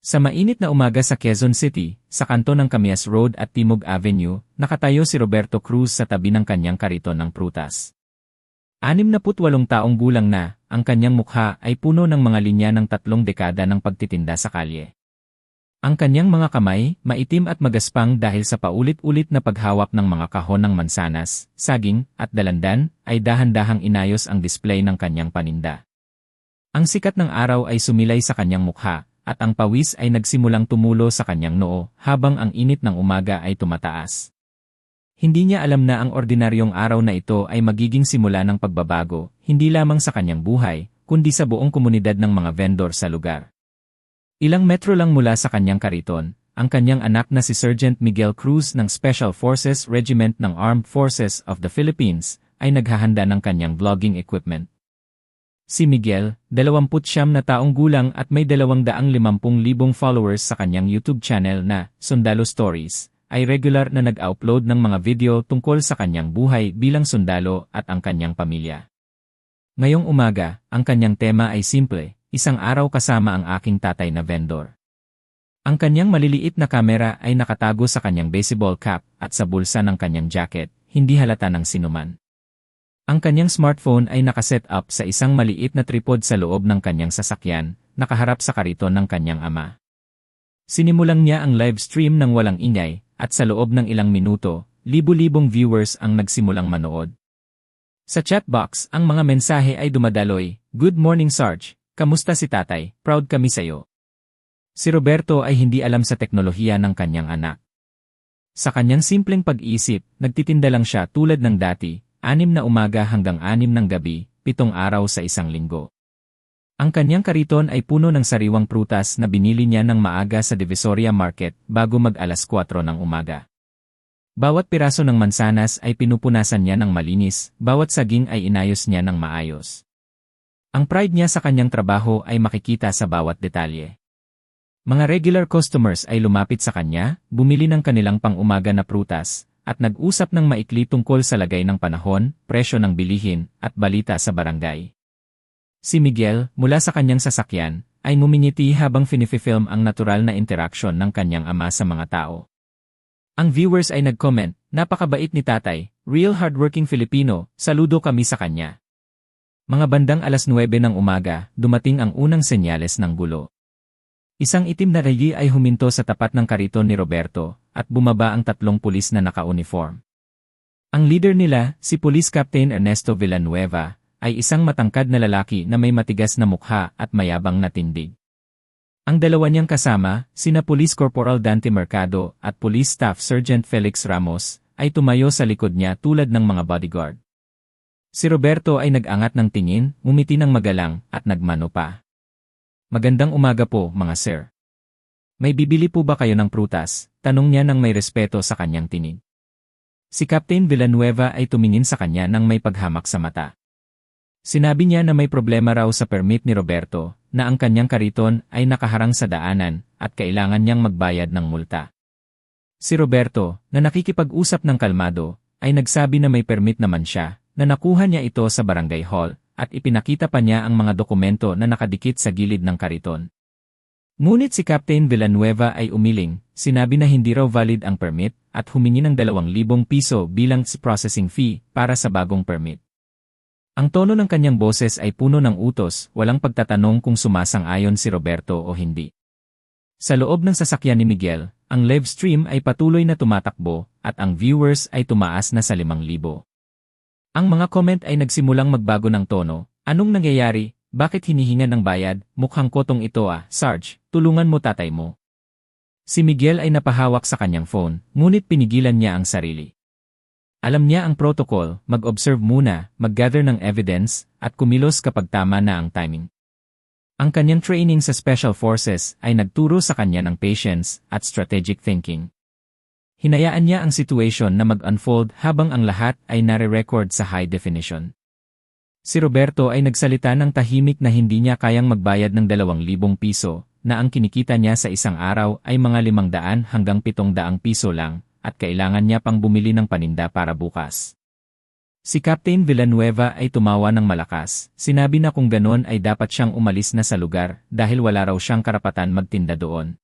Sa mainit na umaga sa Quezon City, sa kanto ng Camias Road at Timog Avenue, nakatayo si Roberto Cruz sa tabi ng kanyang kariton ng prutas. 68 taong gulang na, ang kanyang mukha ay puno ng mga linya ng tatlong dekada ng pagtitinda sa kalye. Ang kanyang mga kamay, maitim at magaspang dahil sa paulit-ulit na paghawak ng mga kahon ng mansanas, saging, at dalandan, ay dahan-dahang inayos ang display ng kanyang paninda. Ang sikat ng araw ay sumilay sa kanyang mukha, at ang pawis ay nagsimulang tumulo sa kanyang noo habang ang init ng umaga ay tumataas. Hindi niya alam na ang ordinaryong araw na ito ay magiging simula ng pagbabago, hindi lamang sa kanyang buhay, kundi sa buong komunidad ng mga vendor sa lugar. Ilang metro lang mula sa kanyang kariton, ang kanyang anak na si Sergeant Miguel Cruz ng Special Forces Regiment ng Armed Forces of the Philippines ay naghahanda ng kanyang vlogging equipment. Si Miguel, 29 na taong gulang at may 250,000 followers sa kanyang YouTube channel na Sundalo Stories, ay regular na nag-upload ng mga video tungkol sa kanyang buhay bilang sundalo at ang kanyang pamilya. Ngayong umaga, ang kanyang tema ay simple, isang araw kasama ang aking tatay na vendor. Ang kanyang maliliit na kamera ay nakatago sa kanyang baseball cap at sa bulsa ng kanyang jacket, hindi halata ng sinuman. Ang kanyang smartphone ay nakaset up sa isang maliit na tripod sa loob ng kanyang sasakyan, nakaharap sa kariton ng kanyang ama. Sinimulang niya ang live stream ng walang ingay, at sa loob ng ilang minuto, libu-libong viewers ang nagsimulang manood. Sa chat box, ang mga mensahe ay dumadaloy, Good morning Sarge, kamusta si tatay, proud kami sa'yo. Si Roberto ay hindi alam sa teknolohiya ng kanyang anak. Sa kanyang simpleng pag-iisip, nagtitinda lang siya tulad ng dati, anim na umaga hanggang anim ng gabi, pitong araw sa isang linggo. Ang kanyang kariton ay puno ng sariwang prutas na binili niya ng maaga sa Divisoria Market bago mag alas 4 ng umaga. Bawat piraso ng mansanas ay pinupunasan niya ng malinis, bawat saging ay inayos niya ng maayos. Ang pride niya sa kanyang trabaho ay makikita sa bawat detalye. Mga regular customers ay lumapit sa kanya, bumili ng kanilang pang-umaga na prutas, at nag-usap ng maikli tungkol sa lagay ng panahon, presyo ng bilihin, at balita sa barangay. Si Miguel, mula sa kanyang sasakyan, ay ngumingiti habang finifilm ang natural na interaksyon ng kanyang ama sa mga tao. Ang viewers ay nag-comment, napakabait ni tatay, real hardworking Filipino, saludo kami sa kanya. Mga bandang alas 9 ng umaga, dumating ang unang senyales ng gulo. Isang itim na regi ay huminto sa tapat ng kariton ni Roberto, at bumaba ang tatlong pulis na naka-uniform. Ang leader nila, si Police Captain Ernesto Villanueva, ay isang matangkad na lalaki na may matigas na mukha at mayabang na tindig. Ang dalawa niyang kasama, sina Police Corporal Dante Mercado at Police Staff Sergeant Felix Ramos, ay tumayo sa likod niya tulad ng mga bodyguard. Si Roberto ay nag-angat ng tingin, umiti ng magalang, at nagmano pa. Magandang umaga po, mga sir. May bibili po ba kayo ng prutas? Tanong niya nang may respeto sa kanyang tinig. Si Captain Villanueva ay tumingin sa kanya nang may paghamak sa mata. Sinabi niya na may problema raw sa permit ni Roberto, na ang kanyang kariton ay nakaharang sa daanan at kailangan niyang magbayad ng multa. Si Roberto, na nakikipag-usap ng kalmado, ay nagsabi na may permit naman siya, na nakuha niya ito sa barangay hall, at ipinakita pa niya ang mga dokumento na nakadikit sa gilid ng kariton. Ngunit si Captain Villanueva ay umiling, sinabi na hindi raw valid ang permit, at humingi ng 2,000 piso bilang processing fee para sa bagong permit. Ang tono ng kanyang boses ay puno ng utos, walang pagtatanong kung sumasang-ayon si Roberto o hindi. Sa loob ng sasakyan ni Miguel, ang live stream ay patuloy na tumatakbo, at ang viewers ay tumaas na sa 5,000. Ang mga comment ay nagsimulang magbago ng tono, anong nangyayari, bakit hinihingan ng bayad? Mukhang kotong ito ah, Sarge, tulungan mo tatay mo. Si Miguel ay napahawak sa kanyang phone, ngunit pinigilan niya ang sarili. Alam niya ang protocol, mag-observe muna, mag-gather ng evidence, at kumilos kapag tama na ang timing. Ang kanyang training sa Special Forces ay nagturo sa kanya ng patience at strategic thinking. Hinayaan niya ang situation na mag-unfold habang ang lahat ay nare-record sa high definition. Si Roberto ay nagsalita ng tahimik na hindi niya kayang magbayad ng 2,000 piso, na ang kinikita niya sa isang araw ay mga 500 hanggang 700 piso lang, at kailangan niya pang bumili ng paninda para bukas. Si Captain Villanueva ay tumawa ng malakas, sinabi na kung ganon ay dapat siyang umalis na sa lugar dahil wala raw siyang karapatan magtinda doon.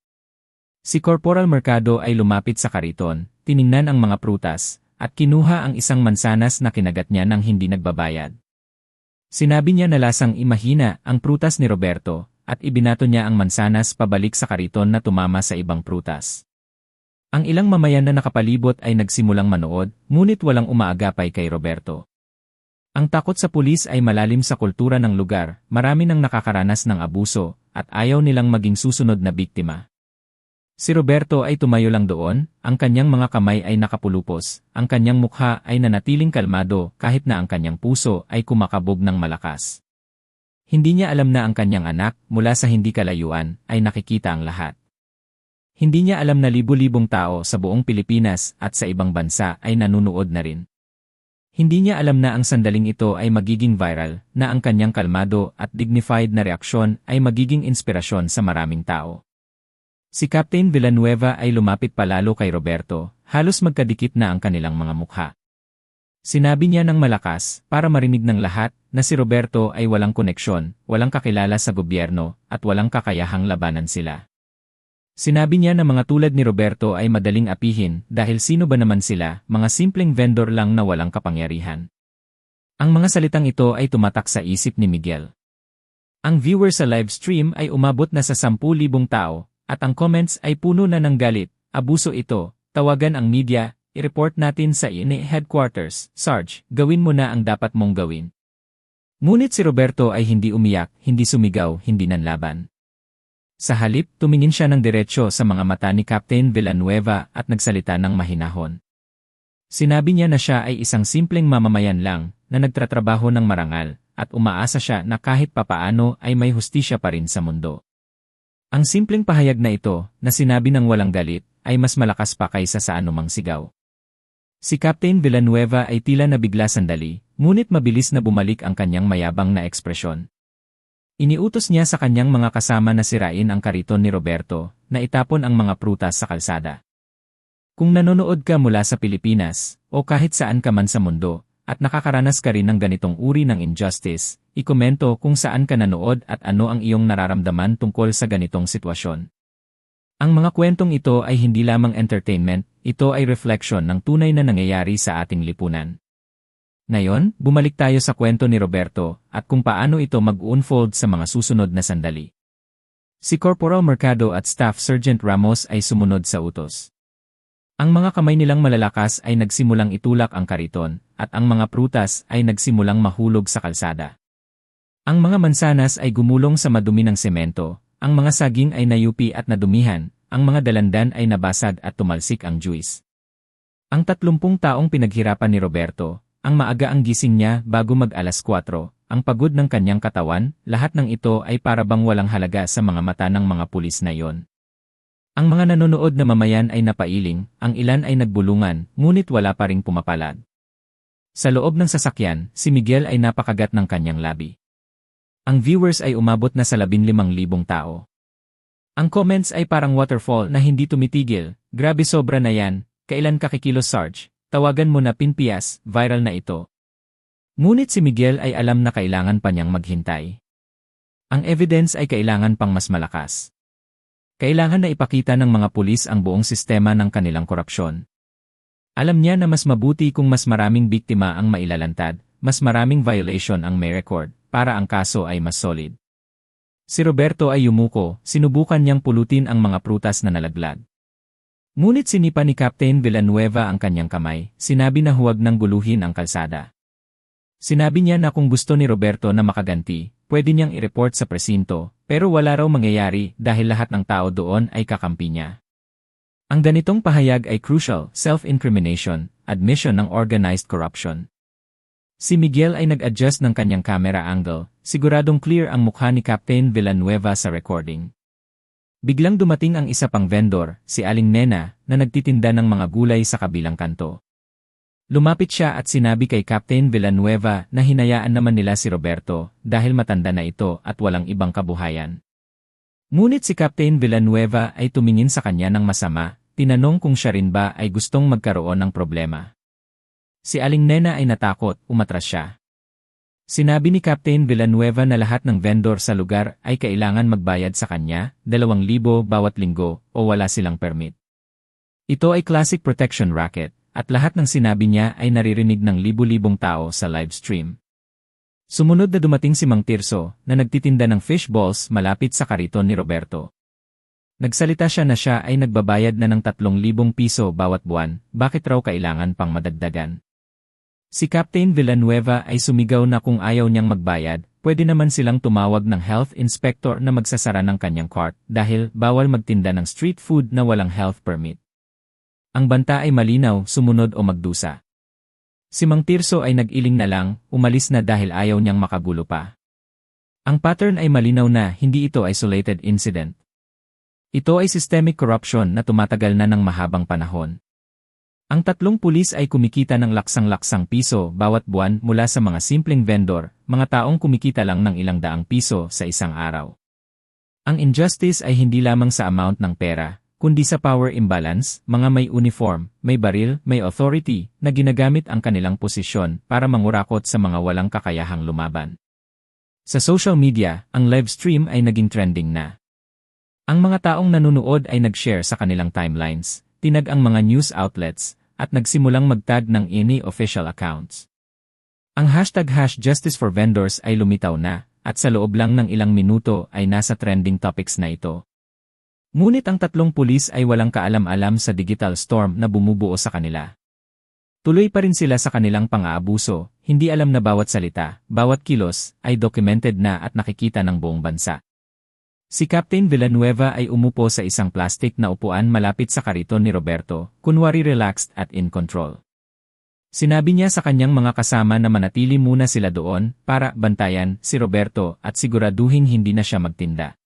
Si Corporal Mercado ay lumapit sa kariton, tiningnan ang mga prutas, at kinuha ang isang mansanas na kinagat niya nang hindi nagbabayad. Sinabi niya na lasang imahina ang prutas ni Roberto, at ibinato niya ang mansanas pabalik sa kariton na tumama sa ibang prutas. Ang ilang mamayan na nakapalibot ay nagsimulang manood, ngunit walang umaagapay kay Roberto. Ang takot sa pulis ay malalim sa kultura ng lugar, marami nang nakakaranas ng abuso, at ayaw nilang maging susunod na biktima. Si Roberto ay tumayo lang doon, ang kanyang mga kamay ay nakapulupos, ang kanyang mukha ay nanatiling kalmado kahit na ang kanyang puso ay kumakabog ng malakas. Hindi niya alam na ang kanyang anak, mula sa hindi kalayuan, ay nakikita ang lahat. Hindi niya alam na libu-libong tao sa buong Pilipinas at sa ibang bansa ay nanunood na rin. Hindi niya alam na ang sandaling ito ay magiging viral, na ang kanyang kalmado at dignified na reaksyon ay magiging inspirasyon sa maraming tao. Si Captain Villanueva ay lumapit palalo kay Roberto, halos magkadikit na ang kanilang mga mukha. Sinabi niya ng malakas, para marinig ng lahat, na si Roberto ay walang koneksyon, walang kakilala sa gobyerno, at walang kakayahang labanan sila. Sinabi niya na mga tulad ni Roberto ay madaling apihin dahil sino ba naman sila, mga simpleng vendor lang na walang kapangyarihan. Ang mga salitang ito ay tumatak sa isip ni Miguel. Ang viewer sa live stream ay umabot na sa 10,000 tao, at ang comments ay puno na ng galit, abuso ito, tawagan ang media, i-report natin sa INE headquarters, Sarge, gawin mo na ang dapat mong gawin. Ngunit si Roberto ay hindi umiyak, hindi sumigaw, hindi nanlaban. Sa halip, tumingin siya ng diretsyo sa mga mata ni Captain Villanueva at nagsalita ng mahinahon. Sinabi niya na siya ay isang simpleng mamamayan lang, na nagtratrabaho ng marangal, at umaasa siya na kahit papaano ay may hustisya pa rin sa mundo. Ang simpleng pahayag na ito, na sinabi ng walang galit, ay mas malakas pa kaysa sa anumang sigaw. Si Captain Villanueva ay tila nabigla sandali, ngunit mabilis na bumalik ang kanyang mayabang na ekspresyon. Iniutos niya sa kanyang mga kasama na sirain ang kariton ni Roberto, na itapon ang mga prutas sa kalsada. Kung nanonood ka mula sa Pilipinas, o kahit saan ka man sa mundo, at nakakaranas ka rin ng ganitong uri ng injustice, Ikomento kung saan ka nanood at ano ang iyong nararamdaman tungkol sa ganitong sitwasyon. Ang mga kwentong ito ay hindi lamang entertainment, ito ay reflection ng tunay na nangyayari sa ating lipunan. Ngayon, bumalik tayo sa kwento ni Roberto at kung paano ito mag-unfold sa mga susunod na sandali. Si Corporal Mercado at Staff Sergeant Ramos ay sumunod sa utos. Ang mga kamay nilang malalakas ay nagsimulang itulak ang kariton, at ang mga prutas ay nagsimulang mahulog sa kalsada. Ang mga mansanas ay gumulong sa madumi ng semento, ang mga saging ay nayupi at nadumihan, ang mga dalandan ay nabasag at tumalsik ang juice. Ang tatlumpung taong pinaghirapan ni Roberto, ang maaga ang gising niya bago mag alas 4, ang pagod ng kanyang katawan, lahat ng ito ay para bang walang halaga sa mga mata ng mga pulis na iyon. Ang mga nanonood na mamayan ay napailing, ang ilan ay nagbulungan, ngunit wala pa ring pumapalad. Sa loob ng sasakyan, si Miguel ay napakagat ng kanyang labi. Ang viewers ay umabot na sa 15,000 tao. Ang comments ay parang waterfall na hindi tumitigil, grabe sobra na yan, kailan ka kikilos Sarge, tawagan mo na pinpias, viral na ito. Ngunit si Miguel ay alam na kailangan pa niyang maghintay. Ang evidence ay kailangan pang mas malakas. Kailangan na ipakita ng mga pulis ang buong sistema ng kanilang korupsyon. Alam niya na mas mabuti kung mas maraming biktima ang mailalantad, mas maraming violation ang may record para ang kaso ay mas solid. Si Roberto ay yumuko, sinubukan niyang pulutin ang mga prutas na nalaglag. Ngunit sinipa ni Captain Villanueva ang kanyang kamay, sinabi na huwag nang guluhin ang kalsada. Sinabi niya na kung gusto ni Roberto na makaganti, pwede niyang i-report sa presinto, pero wala raw mangyayari dahil lahat ng tao doon ay kakampi niya. Ang ganitong pahayag ay crucial, self-incrimination, admission ng organized corruption. Si Miguel ay nag-adjust ng kanyang camera angle, siguradong clear ang mukha ni Captain Villanueva sa recording. Biglang dumating ang isa pang vendor, si Aling Nena, na nagtitinda ng mga gulay sa kabilang kanto. Lumapit siya at sinabi kay Captain Villanueva na hinayaan naman nila si Roberto dahil matanda na ito at walang ibang kabuhayan. Ngunit si Captain Villanueva ay tumingin sa kanya ng masama, tinanong kung siya rin ba ay gustong magkaroon ng problema. Si Aling Nena ay natakot, umatras siya. Sinabi ni Captain Villanueva na lahat ng vendor sa lugar ay kailangan magbayad sa kanya, 2,000 bawat linggo, o wala silang permit. Ito ay classic protection racket, at lahat ng sinabi niya ay naririnig ng libu-libong tao sa live stream. Sumunod na dumating si Mang Tirso, na nagtitinda ng fish balls malapit sa kariton ni Roberto. Nagsalita siya na siya ay nagbabayad na ng 3,000 piso bawat buwan, bakit raw kailangan pang madagdagan? Si Captain Villanueva ay sumigaw na kung ayaw niyang magbayad, pwede naman silang tumawag ng health inspector na magsasara ng kanyang cart dahil bawal magtinda ng street food na walang health permit. Ang banta ay malinaw, sumunod o magdusa. Si Mang Tirso ay nag-iling na lang, umalis na dahil ayaw niyang makagulo pa. Ang pattern ay malinaw na hindi ito isolated incident. Ito ay systemic corruption na tumatagal na ng mahabang panahon. Ang tatlong pulis ay kumikita ng laksang-laksang piso bawat buwan mula sa mga simpleng vendor, mga taong kumikita lang ng ilang daang piso sa isang araw. Ang injustice ay hindi lamang sa amount ng pera, kundi sa power imbalance, mga may uniform, may baril, may authority, na ginagamit ang kanilang posisyon para mangurakot sa mga walang kakayahang lumaban. Sa social media, ang live stream ay naging trending na. Ang mga taong nanonood ay nag-share sa kanilang timelines, tinag ang mga news outlets, at nagsimulang magtag ng ini official accounts. Ang hashtag hash justice for vendors ay lumitaw na, at sa loob lang ng ilang minuto ay nasa trending topics na ito. Ngunit ang tatlong pulis ay walang kaalam-alam sa digital storm na bumubuo sa kanila. Tuloy pa rin sila sa kanilang pang-aabuso, hindi alam na bawat salita, bawat kilos, ay documented na at nakikita ng buong bansa. Si Captain Villanueva ay umupo sa isang plastic na upuan malapit sa kariton ni Roberto, kunwari relaxed at in control. Sinabi niya sa kanyang mga kasama na manatili muna sila doon para bantayan si Roberto at siguraduhin hindi na siya magtinda.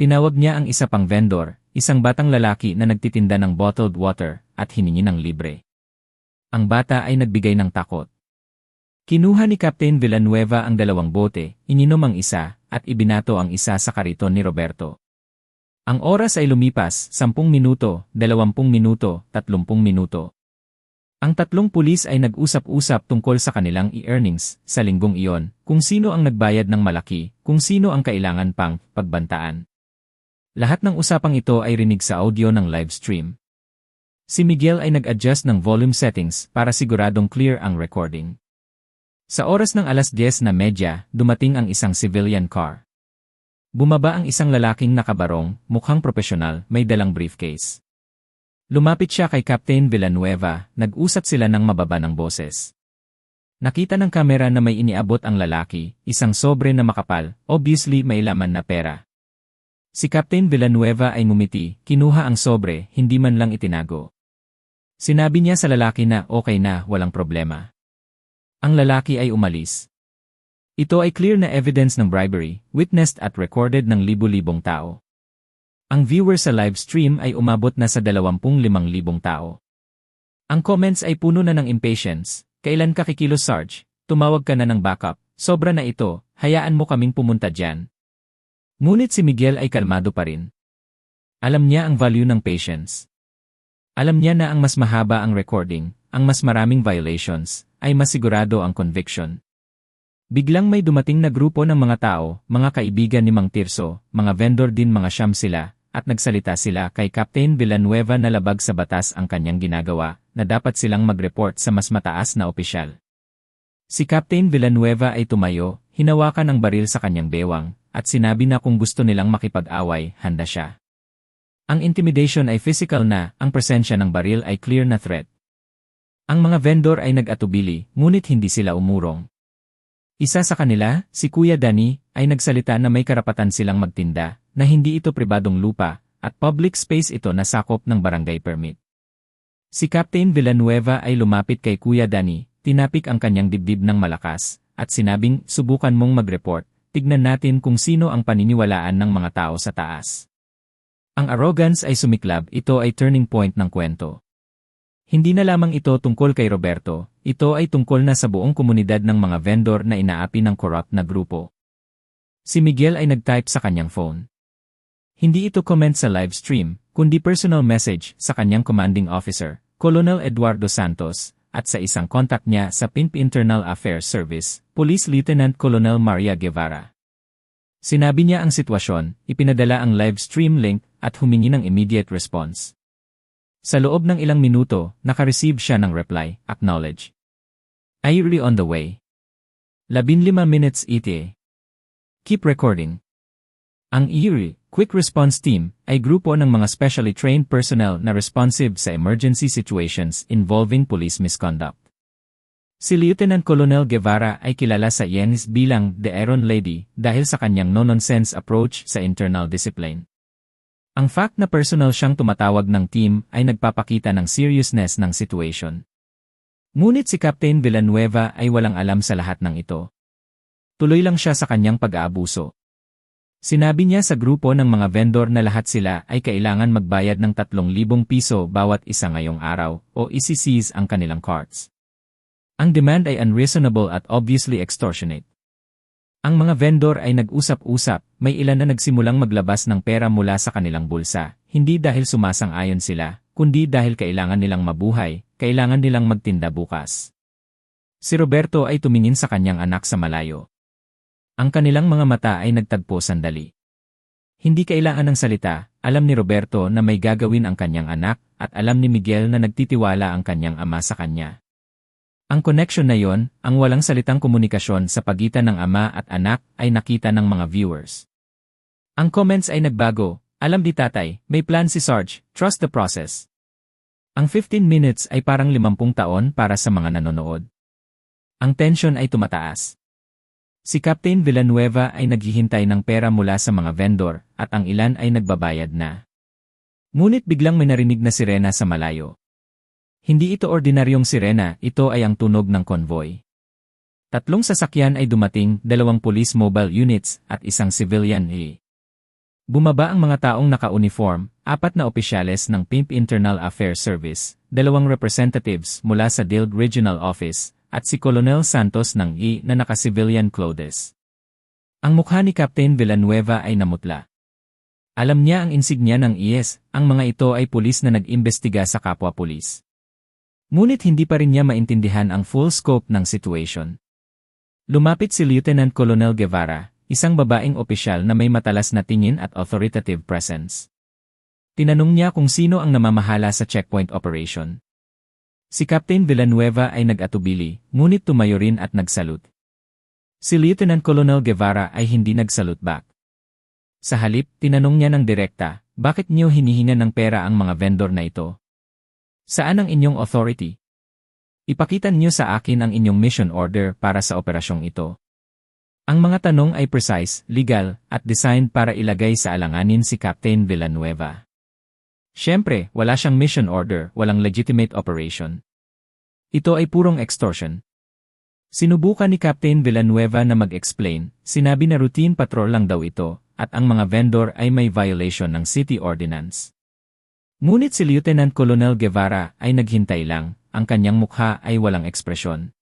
Tinawag niya ang isa pang vendor, isang batang lalaki na nagtitinda ng bottled water at hiningi ng libre. Ang bata ay nagbigay ng takot. Kinuha ni Captain Villanueva ang dalawang bote, ininom ang isa, at ibinato ang isa sa kariton ni Roberto. Ang oras ay lumipas, 10 minuto, 20 minuto, 30 minuto. Ang tatlong pulis ay nag-usap-usap tungkol sa kanilang e-earnings sa linggong iyon, kung sino ang nagbayad ng malaki, kung sino ang kailangan pang pagbantaan. Lahat ng usapang ito ay rinig sa audio ng live stream. Si Miguel ay nag-adjust ng volume settings para siguradong clear ang recording. Sa oras ng alas 10 na medya, dumating ang isang civilian car. Bumaba ang isang lalaking nakabarong, mukhang profesional, may dalang briefcase. Lumapit siya kay Captain Villanueva, nag-usap sila ng mababa ng boses. Nakita ng kamera na may iniabot ang lalaki, isang sobre na makapal, obviously may laman na pera. Si Captain Villanueva ay ngumiti, kinuha ang sobre, hindi man lang itinago. Sinabi niya sa lalaki na okay na, walang problema. Ang lalaki ay umalis. Ito ay clear na evidence ng bribery, witnessed at recorded ng libu-libong tao. Ang viewer sa live stream ay umabot na sa 25,000 tao. Ang comments ay puno na ng impatience, kailan ka kikilos Sarge, tumawag ka na ng backup, sobra na ito, hayaan mo kaming pumunta dyan. Ngunit si Miguel ay kalmado pa rin. Alam niya ang value ng patience. Alam niya na ang mas mahaba ang recording, ang mas maraming violations, ay masigurado ang conviction. Biglang may dumating na grupo ng mga tao, mga kaibigan ni Mang Tirso, mga vendor din mga siyam sila, at nagsalita sila kay Captain Villanueva na labag sa batas ang kanyang ginagawa, na dapat silang mag-report sa mas mataas na opisyal. Si Captain Villanueva ay tumayo, hinawakan ang baril sa kanyang bewang, at sinabi na kung gusto nilang makipag-away, handa siya. Ang intimidation ay physical na, ang presensya ng baril ay clear na threat. Ang mga vendor ay nag-atubili, ngunit hindi sila umurong. Isa sa kanila, si Kuya Dani, ay nagsalita na may karapatan silang magtinda, na hindi ito pribadong lupa, at public space ito na sakop ng barangay permit. Si Captain Villanueva ay lumapit kay Kuya Dani, tinapik ang kanyang dibdib ng malakas, at sinabing, subukan mong mag-report, tignan natin kung sino ang paniniwalaan ng mga tao sa taas. Ang arrogance ay sumiklab, ito ay turning point ng kwento. Hindi na lamang ito tungkol kay Roberto, ito ay tungkol na sa buong komunidad ng mga vendor na inaapi ng corrupt na grupo. Si Miguel ay nag-type sa kanyang phone. Hindi ito comment sa live stream, kundi personal message sa kanyang commanding officer, Colonel Eduardo Santos, at sa isang kontak niya sa PINP Internal Affairs Service, Police Lieutenant Colonel Maria Guevara. Sinabi niya ang sitwasyon, ipinadala ang live stream link at humingi ng immediate response. Sa loob ng ilang minuto, nakareceive siya ng reply, acknowledge. Ayuri on the way. 15 minutes ETA. Keep recording. Ang ERI, Quick Response Team, ay grupo ng mga specially trained personnel na responsive sa emergency situations involving police misconduct. Si Lieutenant Colonel Guevara ay kilala sa Yenis bilang The Iron Lady dahil sa kanyang no-nonsense approach sa internal discipline. Ang fact na personal siyang tumatawag ng team ay nagpapakita ng seriousness ng situation. Ngunit si Captain Villanueva ay walang alam sa lahat ng ito. Tuloy lang siya sa kanyang pag-aabuso. Sinabi niya sa grupo ng mga vendor na lahat sila ay kailangan magbayad ng 3,000 piso bawat isa ngayong araw o isisiz ang kanilang carts. Ang demand ay unreasonable at obviously extortionate. Ang mga vendor ay nag-usap-usap, may ilan na nagsimulang maglabas ng pera mula sa kanilang bulsa, hindi dahil sumasang-ayon sila, kundi dahil kailangan nilang mabuhay, kailangan nilang magtinda bukas. Si Roberto ay tumingin sa kanyang anak sa malayo. Ang kanilang mga mata ay nagtagpo sandali. Hindi kailangan ng salita, alam ni Roberto na may gagawin ang kanyang anak, at alam ni Miguel na nagtitiwala ang kanyang ama sa kanya. Ang connection na yon, ang walang salitang komunikasyon sa pagitan ng ama at anak ay nakita ng mga viewers. Ang comments ay nagbago, alam di tatay, may plan si Sarge, trust the process. Ang 15 minutes ay parang 50 taon para sa mga nanonood. Ang tension ay tumataas. Si Captain Villanueva ay naghihintay ng pera mula sa mga vendor at ang ilan ay nagbabayad na. Ngunit biglang may narinig na sirena sa malayo. Hindi ito ordinaryong sirena, ito ay ang tunog ng konvoy. Tatlong sasakyan ay dumating, dalawang police mobile units at isang civilian A. Bumaba ang mga taong naka-uniform, apat na opisyales ng PIMP Internal Affairs Service, dalawang representatives mula sa DILG Regional Office, at si Colonel Santos ng I na naka-civilian clothes. Ang mukha ni Captain Villanueva ay namutla. Alam niya ang insignia ng IS, ang mga ito ay pulis na nag-imbestiga sa kapwa-pulis. Ngunit hindi pa rin niya maintindihan ang full scope ng situation. Lumapit si Lieutenant Colonel Guevara, isang babaeng opisyal na may matalas na tingin at authoritative presence. Tinanong niya kung sino ang namamahala sa checkpoint operation. Si Captain Villanueva ay nag-atubili, ngunit tumayo rin at nagsalut. Si Lieutenant Colonel Guevara ay hindi nagsalut back. Sa halip, tinanong niya ng direkta, bakit niyo hinihinga ng pera ang mga vendor na ito? Saan ang inyong authority? Ipakita niyo sa akin ang inyong mission order para sa operasyong ito. Ang mga tanong ay precise, legal, at designed para ilagay sa alanganin si Captain Villanueva. Siyempre, wala siyang mission order, walang legitimate operation. Ito ay purong extortion. Sinubukan ni Captain Villanueva na mag-explain, sinabi na routine patrol lang daw ito, at ang mga vendor ay may violation ng city ordinance. Ngunit si Lieutenant Colonel Guevara ay naghintay lang, ang kanyang mukha ay walang ekspresyon.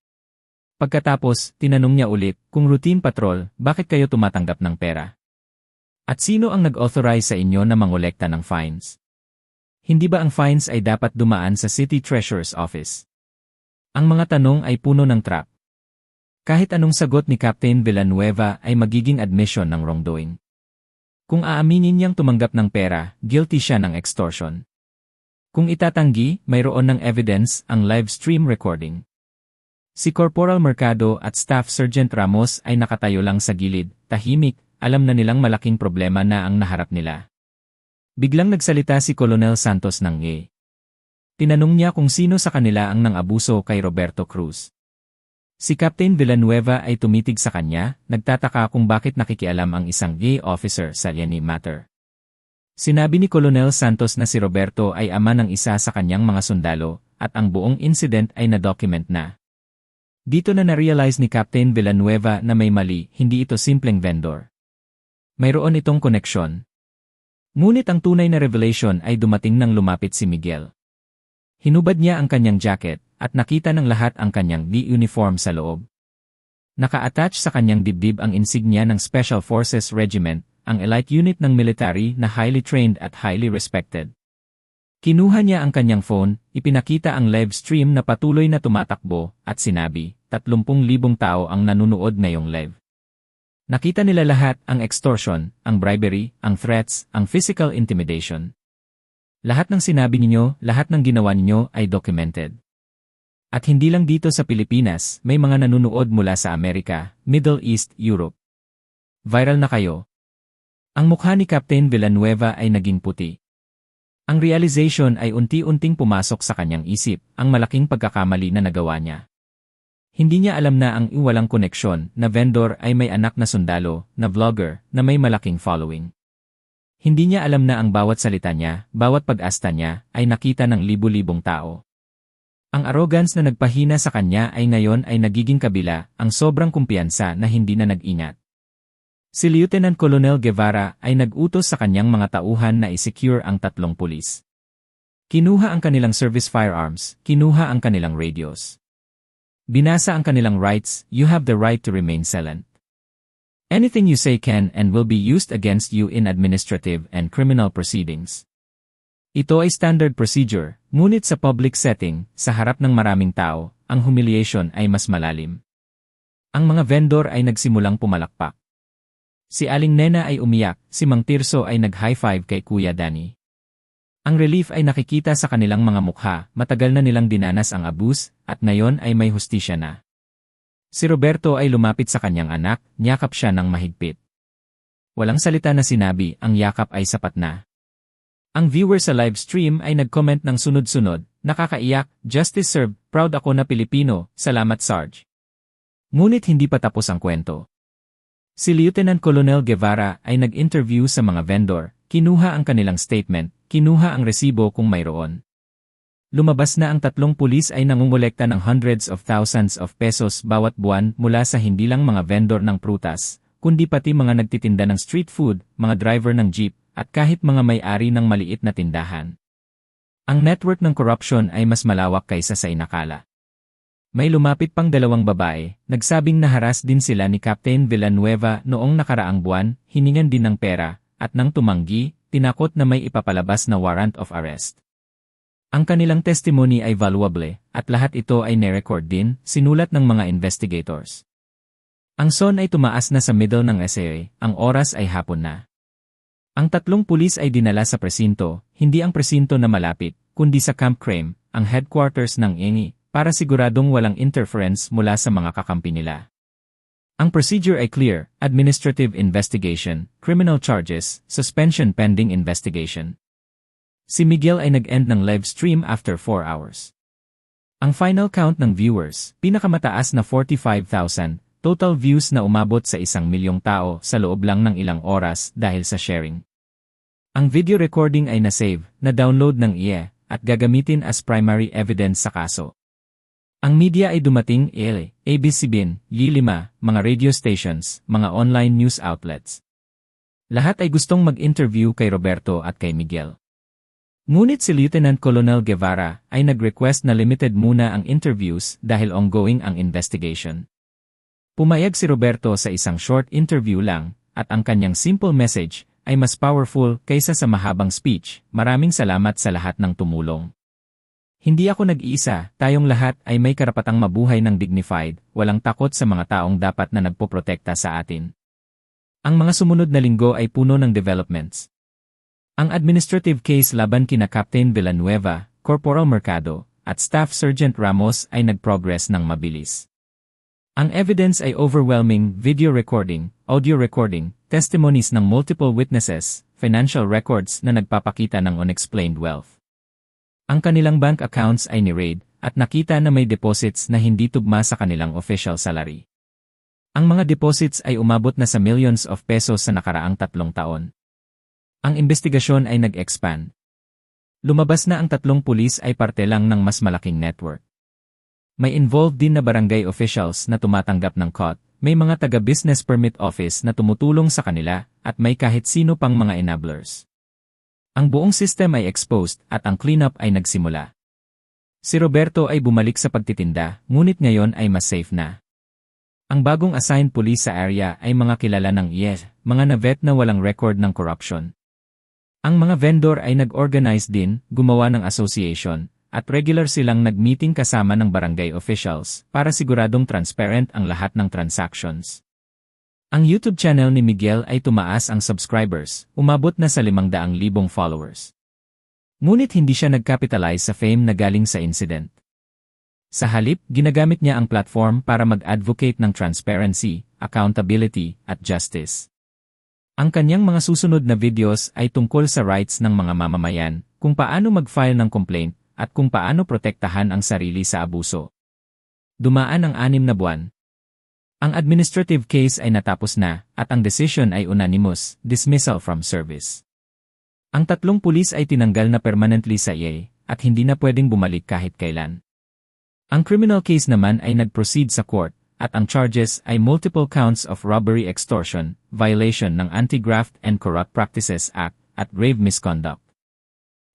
Pagkatapos, tinanong niya ulit, kung routine patrol, bakit kayo tumatanggap ng pera? At sino ang nag-authorize sa inyo na mangolekta ng fines? Hindi ba ang fines ay dapat dumaan sa City Treasurer's Office? Ang mga tanong ay puno ng trap. Kahit anong sagot ni Captain Villanueva ay magiging admission ng wrongdoing. Kung aaminin niyang tumanggap ng pera, guilty siya ng extortion. Kung itatanggi, mayroon ng evidence ang live stream recording. Si Corporal Mercado at Staff Sergeant Ramos ay nakatayo lang sa gilid, tahimik, alam na nilang malaking problema na ang naharap nila. Biglang nagsalita si Colonel Santos ng E. Tinanong niya kung sino sa kanila ang nang-abuso kay Roberto Cruz. Si Captain Villanueva ay tumitig sa kanya, nagtataka kung bakit nakikialam ang isang gay officer sa Liani matter. Sinabi ni Colonel Santos na si Roberto ay ama ng isa sa kanyang mga sundalo, at ang buong incident ay na-document na. Dito na na-realize ni Captain Villanueva na may mali, hindi ito simpleng vendor. Mayroon itong koneksyon, Ngunit ang tunay na revelation ay dumating nang lumapit si Miguel. Hinubad niya ang kanyang jacket, at nakita ng lahat ang kanyang D-uniform sa loob. Naka-attach sa kanyang dibdib ang insignia ng Special Forces Regiment, ang elite unit ng military na highly trained at highly respected. Kinuha niya ang kanyang phone, ipinakita ang live stream na patuloy na tumatakbo, at sinabi, 30,000 tao ang nanunood ngayong live. Nakita nila lahat ang extortion, ang bribery, ang threats, ang physical intimidation. Lahat ng sinabi ninyo, lahat ng ginawa ninyo ay documented. At hindi lang dito sa Pilipinas, may mga nanunood mula sa Amerika, Middle East, Europe. Viral na kayo. Ang mukha ni Captain Villanueva ay naging puti. Ang realization ay unti-unting pumasok sa kanyang isip, ang malaking pagkakamali na nagawa niya. Hindi niya alam na ang iwalang koneksyon na vendor ay may anak na sundalo, na vlogger, na may malaking following. Hindi niya alam na ang bawat salita niya, bawat pag-asta niya, ay nakita ng libu-libong tao. Ang arrogance na nagpahina sa kanya ay ngayon ay nagiging kabila, ang sobrang kumpiyansa na hindi na nag-ingat. Si Lieutenant Colonel Guevara ay nag-utos sa kanyang mga tauhan na i-secure ang tatlong pulis. Kinuha ang kanilang service firearms, kinuha ang kanilang radios. Binasa ang kanilang rights, you have the right to remain silent. Anything you say can and will be used against you in administrative and criminal proceedings. Ito ay standard procedure, ngunit sa public setting, sa harap ng maraming tao, ang humiliation ay mas malalim. Ang mga vendor ay nagsimulang pumalakpak. Si Aling Nena ay umiyak, si Mang Tirso ay nag-high five kay Kuya Danny. Ang relief ay nakikita sa kanilang mga mukha, matagal na nilang dinanas ang abuse, at ngayon ay may hustisya na. Si Roberto ay lumapit sa kanyang anak, niyakap siya ng mahigpit. Walang salita na sinabi, ang yakap ay sapat na. Ang viewer sa live stream ay nag-comment ng sunod-sunod, nakakaiyak, justice served, proud ako na Pilipino, salamat Sarge. Ngunit hindi pa tapos ang kwento. Si Lieutenant Colonel Guevara ay nag-interview sa mga vendor, kinuha ang kanilang statement, kinuha ang resibo kung mayroon. Lumabas na ang tatlong pulis ay nangungulekta ng hundreds of thousands of pesos bawat buwan mula sa hindi lang mga vendor ng prutas, kundi pati mga nagtitinda ng street food, mga driver ng jeep, at kahit mga may-ari ng maliit na tindahan. Ang network ng corruption ay mas malawak kaysa sa inakala. May lumapit pang dalawang babae, nagsabing naharas din sila ni Captain Villanueva noong nakaraang buwan, hiningan din ng pera, at nang tumanggi, tinakot na may ipapalabas na warrant of arrest. Ang kanilang testimony ay valuable, at lahat ito ay nerecord din, sinulat ng mga investigators. Ang son ay tumaas na sa middle ng essay, ang oras ay hapon na. Ang tatlong pulis ay dinala sa presinto, hindi ang presinto na malapit, kundi sa Camp Crame, ang headquarters ng INI, para siguradong walang interference mula sa mga kakampi nila. Ang procedure ay clear, administrative investigation, criminal charges, suspension pending investigation. Si Miguel ay nag-end ng live stream after 4 hours. Ang final count ng viewers, pinakamataas na 45,000, total views na umabot sa isang milyong tao sa loob lang ng ilang oras dahil sa sharing. Ang video recording ay na-save, na-download ng IE, at gagamitin as primary evidence sa kaso. Ang media ay dumating ele, ABC-CBN, Y5, mga radio stations, mga online news outlets. Lahat ay gustong mag-interview kay Roberto at kay Miguel. Ngunit si Lieutenant Colonel Guevara ay nag-request na limited muna ang interviews dahil ongoing ang investigation. Pumayag si Roberto sa isang short interview lang, at ang kanyang simple message ay mas powerful kaysa sa mahabang speech. Maraming salamat sa lahat ng tumulong. Hindi ako nag-iisa, tayong lahat ay may karapatang mabuhay ng dignified, walang takot sa mga taong dapat na nagpoprotekta sa atin. Ang mga sumunod na linggo ay puno ng developments. Ang administrative case laban kina Captain Villanueva, Corporal Mercado, at Staff Sergeant Ramos ay nag-progress ng mabilis. Ang evidence ay overwhelming video recording, audio recording, testimonies ng multiple witnesses, financial records na nagpapakita ng unexplained wealth. Ang kanilang bank accounts ay ni-raid at nakita na may deposits na hindi tugma sa kanilang official salary. Ang mga deposits ay umabot na sa millions of pesos sa nakaraang tatlong taon. Ang investigasyon ay nag-expand. Lumabas na ang tatlong pulis ay parte lang ng mas malaking network. May involved din na barangay officials na tumatanggap ng COT, may mga taga-business permit office na tumutulong sa kanila, at may kahit sino pang mga enablers. Ang buong system ay exposed at ang cleanup ay nagsimula. Si Roberto ay bumalik sa pagtitinda, ngunit ngayon ay mas safe na. Ang bagong assigned police sa area ay mga kilala ng yes, mga navet na walang record ng corruption. Ang mga vendor ay nag-organize din, gumawa ng association, at regular silang nag-meeting kasama ng barangay officials para siguradong transparent ang lahat ng transactions. Ang YouTube channel ni Miguel ay tumaas ang subscribers, umabot na sa 500,000 followers. Ngunit hindi siya nag-capitalize sa fame na galing sa incident. Sa halip, ginagamit niya ang platform para mag-advocate ng transparency, accountability, at justice. Ang kanyang mga susunod na videos ay tungkol sa rights ng mga mamamayan, kung paano mag-file ng complaint, at kung paano protektahan ang sarili sa abuso. Dumaan ang anim na buwan. Ang administrative case ay natapos na, at ang decision ay unanimous, dismissal from service. Ang tatlong pulis ay tinanggal na permanently sa EA at hindi na pwedeng bumalik kahit kailan. Ang criminal case naman ay nag-proceed sa court at ang charges ay multiple counts of robbery extortion, violation ng Anti-Graft and Corrupt Practices Act at grave misconduct.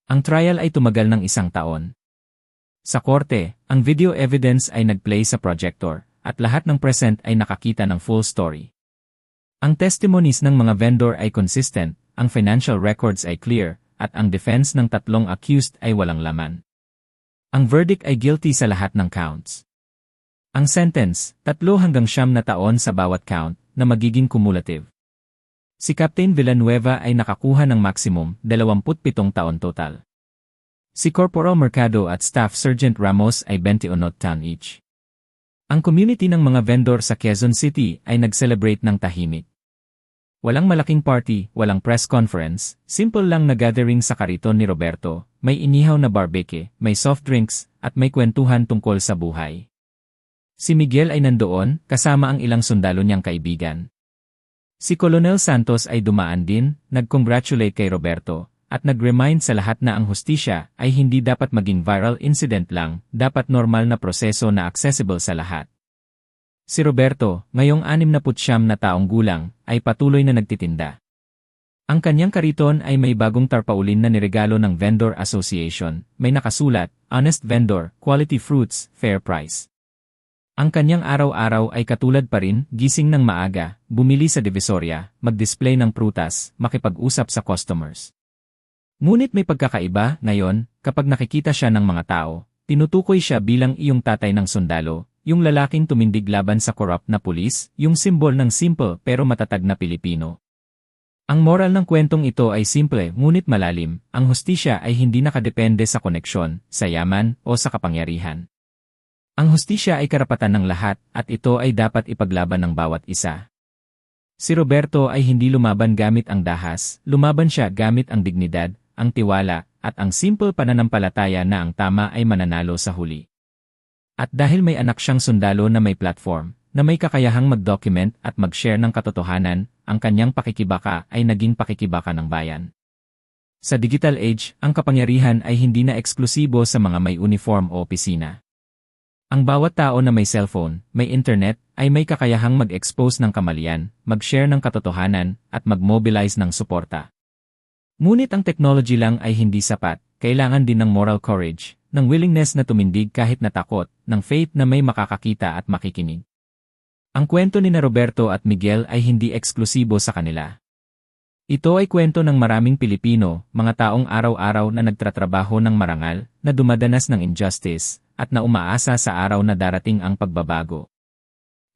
Ang trial ay tumagal ng isang taon. Sa korte, ang video evidence ay nag-play sa projector at lahat ng present ay nakakita ng full story. Ang testimonies ng mga vendor ay consistent ang financial records ay clear, at ang defense ng tatlong accused ay walang laman. Ang verdict ay guilty sa lahat ng counts. Ang sentence, tatlo hanggang siyam na taon sa bawat count, na magiging cumulative. Si Captain Villanueva ay nakakuha ng maximum, 27 taon total. Si Corporal Mercado at Staff Sergeant Ramos ay 21 taon each. Ang community ng mga vendor sa Quezon City ay nag-celebrate ng tahimik. Walang malaking party, walang press conference, simple lang na gathering sa kariton ni Roberto, may inihaw na barbecue, may soft drinks, at may kwentuhan tungkol sa buhay. Si Miguel ay nandoon, kasama ang ilang sundalo niyang kaibigan. Si Colonel Santos ay dumaan din, nag-congratulate kay Roberto, at nag-remind sa lahat na ang hustisya ay hindi dapat maging viral incident lang, dapat normal na proseso na accessible sa lahat. Si Roberto, ngayong 69 na taong gulang, ay patuloy na nagtitinda. Ang kanyang kariton ay may bagong tarpaulin na niregalo ng Vendor Association, may nakasulat, Honest Vendor, Quality Fruits, Fair Price. Ang kanyang araw-araw ay katulad pa rin, gising ng maaga, bumili sa Divisoria, mag-display ng prutas, makipag-usap sa customers. Ngunit may pagkakaiba, ngayon, kapag nakikita siya ng mga tao, tinutukoy siya bilang iyong tatay ng sundalo, yung lalaking tumindig laban sa corrupt na pulis, yung simbol ng simple pero matatag na Pilipino. Ang moral ng kwentong ito ay simple ngunit malalim, ang hustisya ay hindi nakadepende sa koneksyon, sa yaman, o sa kapangyarihan. Ang hustisya ay karapatan ng lahat at ito ay dapat ipaglaban ng bawat isa. Si Roberto ay hindi lumaban gamit ang dahas, lumaban siya gamit ang dignidad, ang tiwala, at ang simple pananampalataya na ang tama ay mananalo sa huli. At dahil may anak siyang sundalo na may platform, na may kakayahang mag-document at mag-share ng katotohanan, ang kanyang pakikibaka ay naging pakikibaka ng bayan. Sa digital age, ang kapangyarihan ay hindi na eksklusibo sa mga may uniform o opisina. Ang bawat tao na may cellphone, may internet, ay may kakayahang mag-expose ng kamalian, mag-share ng katotohanan, at mag-mobilize ng suporta. Ngunit ang technology lang ay hindi sapat, kailangan din ng moral courage, ng willingness na tumindig kahit natakot, ng faith na may makakakita at makikinig. Ang kwento ni na Roberto at Miguel ay hindi eksklusibo sa kanila. Ito ay kwento ng maraming Pilipino, mga taong araw-araw na nagtratrabaho ng marangal, na dumadanas ng injustice, at na umaasa sa araw na darating ang pagbabago.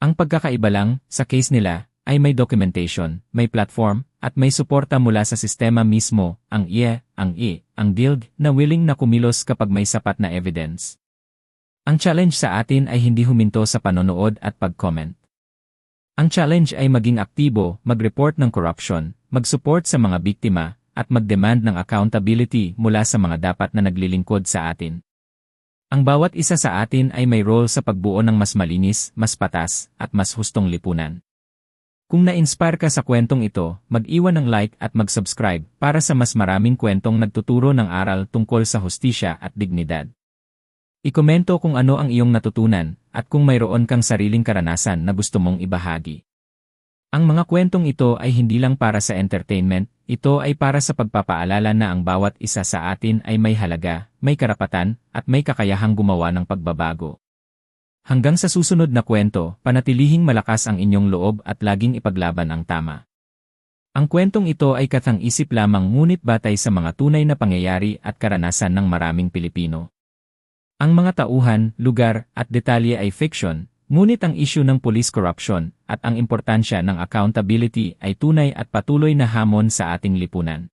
Ang pagkakaiba lang, sa case nila, ay may documentation, may platform, at may suporta mula sa sistema mismo, ang IE, ang I, ang DILG, na willing na kumilos kapag may sapat na evidence. Ang challenge sa atin ay hindi huminto sa panonood at pag-comment. Ang challenge ay maging aktibo, mag-report ng corruption, mag-support sa mga biktima, at mag-demand ng accountability mula sa mga dapat na naglilingkod sa atin. Ang bawat isa sa atin ay may role sa pagbuo ng mas malinis, mas patas, at mas hustong lipunan. Kung na-inspire ka sa kwentong ito, mag-iwan ng like at mag-subscribe para sa mas maraming kwentong nagtuturo ng aral tungkol sa hustisya at dignidad. Ikomento kung ano ang iyong natutunan at kung mayroon kang sariling karanasan na gusto mong ibahagi. Ang mga kwentong ito ay hindi lang para sa entertainment, ito ay para sa pagpapaalala na ang bawat isa sa atin ay may halaga, may karapatan, at may kakayahang gumawa ng pagbabago. Hanggang sa susunod na kwento, panatilihing malakas ang inyong loob at laging ipaglaban ang tama. Ang kwentong ito ay kathang-isip lamang ngunit batay sa mga tunay na pangyayari at karanasan ng maraming Pilipino. Ang mga tauhan, lugar, at detalye ay fiction, ngunit ang isyu ng police corruption at ang importansya ng accountability ay tunay at patuloy na hamon sa ating lipunan.